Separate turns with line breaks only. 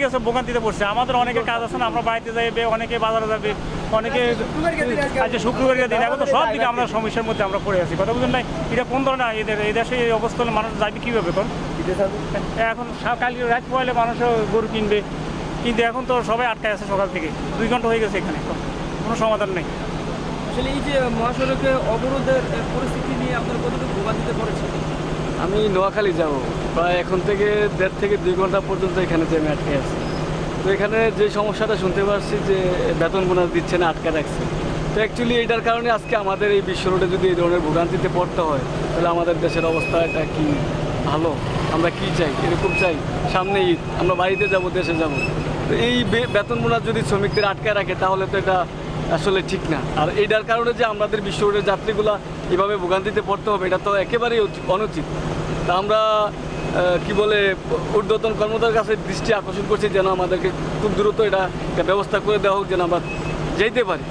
ঠিক আছে ভোগান্তিতে পড়ছে। আমাদের অনেকের কাজ আছে না আমরা বাড়িতে যাইবে অনেকে বাজারে যাবে অনেকে শুক্রবার দিন এখন তো সব দিকে আমরা সমস্যার মধ্যে আমরা পড়ে আছি। কথা বুঝলেন নাই? এটা কোন ধরনের এদের এই দেশে এই অবস্থা মানুষ যাবে কীভাবে এখন? এখন কালকে রাত পয়লে মানুষ গরু কিনবে। কিন্তু এখন তো সবাই আটকায় আছে সকাল থেকে। দুই ঘণ্টা হয়ে গেছে এখানে। কোনো সমাধান নেই।
আসলে এই যে মহাসড়কে অবরোধের পরিস্থিতি নিয়ে আপনারা কতটুকু ভোগান্তিতে পড়েছেন?
আমি নোয়াখালী যাব। প্রায় এখন থেকে দেড় থেকে দুই ঘণ্টা পর্যন্ত এখানে যে আমি আটকে আছি। তো এখানে যে সমস্যাটা শুনতে পারছি যে বেতন বোনাস দিচ্ছে না, আটকে রাখছে। তো অ্যাকচুয়ালি এটার কারণে আজকে আমাদের এই বিশ্ব রোডে যদি এই ধরনের ভোগান্তিতে পড়তে হয়, তাহলে আমাদের দেশের অবস্থাটা কি ভালো? আমরা কি চাই? এরকম চাই। সামনে ঈদ, আমরা বাড়িতে যাব, দেশে যাব। তো এই বেতন বোনাস যদি শ্রমিকদের আটকে রাখে, তাহলে তো এটা আসলে ঠিক না। আর এটার কারণে যে আমাদের বিশ্ব রোডের যাত্রীগুলা এভাবে ভোগান্তিতে পড়তে হবে, এটা তো একেবারেই অনুচিত। তা আমরা কি বলে, ঊর্ধ্বতন কর্মতার কাছে দৃষ্টি আকর্ষণ করছি যেন আমাদেরকে খুব দ্রুত এটা ব্যবস্থা করে দেওয়া হোক যেন আমরা যেতে পারি।